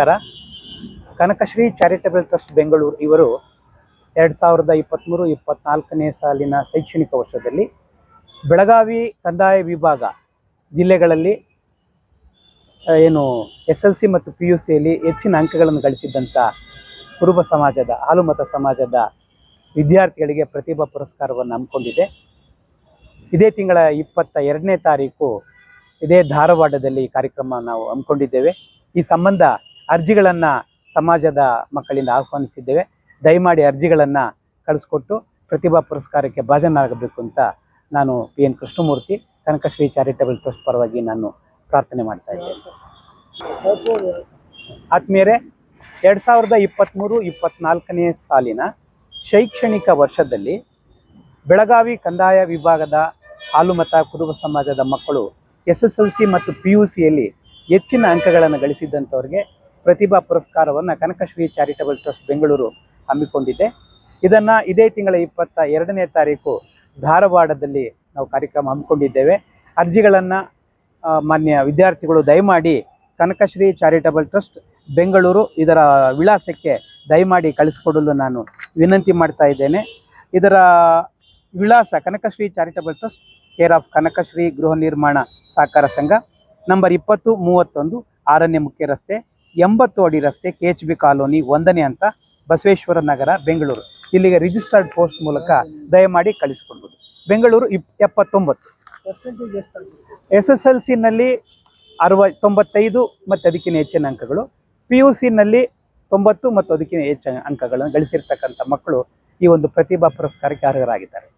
ನಮಸ್ಕಾರ. Kanakashree charitable trust Bengaluru ಇವರು ಎರಡು ಸಾವಿರದ ಇಪ್ಪತ್ತ್ಮೂರು ಇಪ್ಪತ್ತ್ನಾಲ್ಕನೇ ಸಾಲಿನ ಶೈಕ್ಷಣಿಕ ವರ್ಷದಲ್ಲಿ ಬೆಳಗಾವಿ ಕಂದಾಯ ವಿಭಾಗ ಜಿಲ್ಲೆಗಳಲ್ಲಿ ಏನು ಎಸ್ ಎಲ್ ಸಿ ಮತ್ತು ಪಿ ಯು ಸಿಯಲ್ಲಿ ಹೆಚ್ಚಿನ ಅಂಕಗಳನ್ನು ಗಳಿಸಿದ್ದಂಥ ಕುರುಬ ಸಮಾಜದ, ಹಾಲುಮತ ಸಮಾಜದ ವಿದ್ಯಾರ್ಥಿಗಳಿಗೆ ಪ್ರತಿಭಾ ಪುರಸ್ಕಾರವನ್ನು ಹಮ್ಮಿಕೊಂಡಿದೆ. ಇದೇ ತಿಂಗಳ ಇಪ್ಪತ್ತ ಎರಡನೇ ತಾರೀಕು ಇದೇ ಧಾರವಾಡದಲ್ಲಿ ಕಾರ್ಯಕ್ರಮ ನಾವು ಹಮ್ಮಿಕೊಂಡಿದ್ದೇವೆ. ಈ ಸಂಬಂಧ ಅರ್ಜಿಗಳನ್ನು ಸಮಾಜದ ಮಕ್ಕಳಿಂದ ಆಹ್ವಾನಿಸಿದ್ದೇವೆ. ದಯಮಾಡಿ ಅರ್ಜಿಗಳನ್ನು ಕಳಿಸ್ಕೊಟ್ಟು ಪ್ರತಿಭಾ ಪುರಸ್ಕಾರಕ್ಕೆ ಭಾಜನರಾಗಬೇಕು ಅಂತ ನಾನು P N Krishnamurthy, Kanakashree charitable trust ಪರವಾಗಿ ನಾನು ಪ್ರಾರ್ಥನೆ ಮಾಡ್ತಾ ಇದ್ದೇನೆ. ಆತ್ಮೀಯರೇ, ಎರಡು ಸಾವಿರದ ಇಪ್ಪತ್ತ್ಮೂರು ಇಪ್ಪತ್ತ್ನಾಲ್ಕನೇ ಸಾಲಿನ ಶೈಕ್ಷಣಿಕ ವರ್ಷದಲ್ಲಿ ಬೆಳಗಾವಿ ಕಂದಾಯ ವಿಭಾಗದ ಹಾಲುಮತ ಕುರುಬ ಸಮಾಜದ ಮಕ್ಕಳು ಎಸ್ ಎಸ್ ಎಲ್ ಸಿ ಮತ್ತು ಪಿ ಯು ಸಿಯಲ್ಲಿ ಹೆಚ್ಚಿನ ಅಂಕಗಳನ್ನು ಗಳಿಸಿದ್ದಂಥವ್ರಿಗೆ ಪ್ರತಿಭಾ ಪುರಸ್ಕಾರವನ್ನು ಕನಕಶ್ರೀ ಚಾರಿಟಬಲ್ ಟ್ರಸ್ಟ್ ಬೆಂಗಳೂರು ಹಮ್ಮಿಕೊಂಡಿದೆ. ಇದನ್ನು ಇದೇ ತಿಂಗಳ ಇಪ್ಪತ್ತ ಎರಡನೇ ತಾರೀಕು ಧಾರವಾಡದಲ್ಲಿ ನಾವು ಕಾರ್ಯಕ್ರಮ ಹಮ್ಮಿಕೊಂಡಿದ್ದೇವೆ. ಅರ್ಜಿಗಳನ್ನು ಮಾನ್ಯ ವಿದ್ಯಾರ್ಥಿಗಳು ದಯಮಾಡಿ ಕನಕಶ್ರೀ ಚಾರಿಟಬಲ್ ಟ್ರಸ್ಟ್ ಬೆಂಗಳೂರು ಇದರ ವಿಳಾಸಕ್ಕೆ ದಯಮಾಡಿ ಕಳಿಸಿಕೊಡಲು ನಾನು ವಿನಂತಿ ಮಾಡ್ತಾ ಇದ್ದೇನೆ. ಇದರ ವಿಳಾಸ Kanakashree charitable trust, care of Kanakashree ಗೃಹ ನಿರ್ಮಾಣ ಸಹಕಾರ ಸಂಘ, ನಂಬರ್ ಇಪ್ಪತ್ತು ಮೂವತ್ತೊಂದು ಆರನೇ ಮುಖ್ಯ ರಸ್ತೆ ಎಂಬತ್ತು ಅಡಿ ರಸ್ತೆ ಕೆ ಎಚ್ ಬಿ ಕಾಲೋನಿ ಒಂದನೇ ಅಂತ ಬಸವೇಶ್ವರ ನಗರ, ಬೆಂಗಳೂರು. ಇಲ್ಲಿಗೆ ರಿಜಿಸ್ಟರ್ಡ್ ಪೋಸ್ಟ್ ಮೂಲಕ ದಯಮಾಡಿ ಕಳಿಸಿಕೊಡ್ಬೋದು. ಬೆಂಗಳೂರು ಇಪ್, ಎಪ್ಪತ್ತೊಂಬತ್ತು. ಎಸ್ ಎಸ್ ಎಲ್ ಸಿನಲ್ಲಿ ಅರವ, ತೊಂಬತ್ತೈದು ಮತ್ತು ಅದಕ್ಕಿಂತ ಹೆಚ್ಚಿನ ಅಂಕಗಳು. ಪಿ ಯು ಸಿನಲ್ಲಿ ತೊಂಬತ್ತು ಮತ್ತು ಅದಕ್ಕಿಂತ ಹೆಚ್ಚಿನ ಅಂಕಗಳನ್ನು ಗಳಿಸಿರ್ತಕ್ಕಂಥ ಮಕ್ಕಳು ಈ ಒಂದು ಪ್ರತಿಭಾ ಪುರಸ್ಕಾರಕ್ಕೆ ಅರ್ಹರಾಗಿದ್ದಾರೆ.